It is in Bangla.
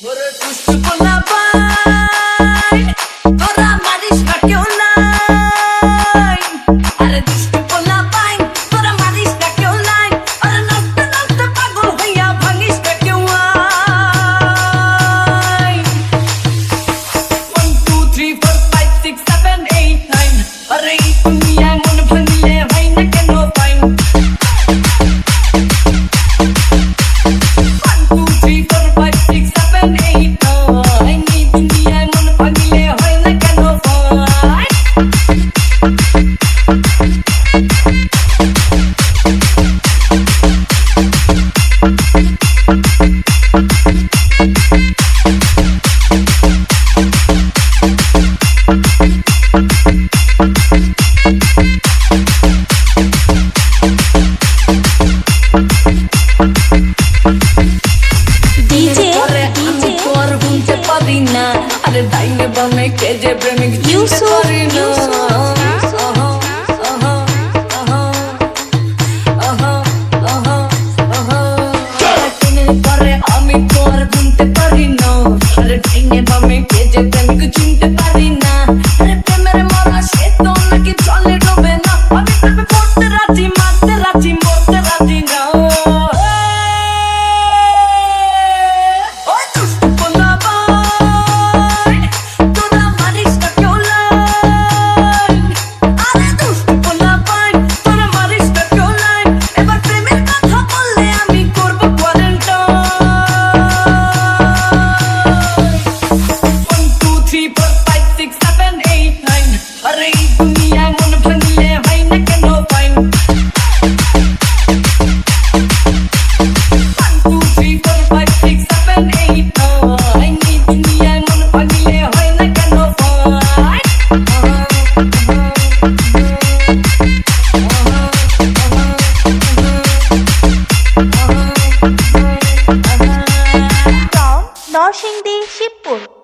What a আমি কে যে প্রেমিক চিনতে পারি না। আমি তো আর ভুলতে পারি না। আরে ভেঙে ভামে কে যে প্রেমিক চিনতে নরসিংদী শিবপুর।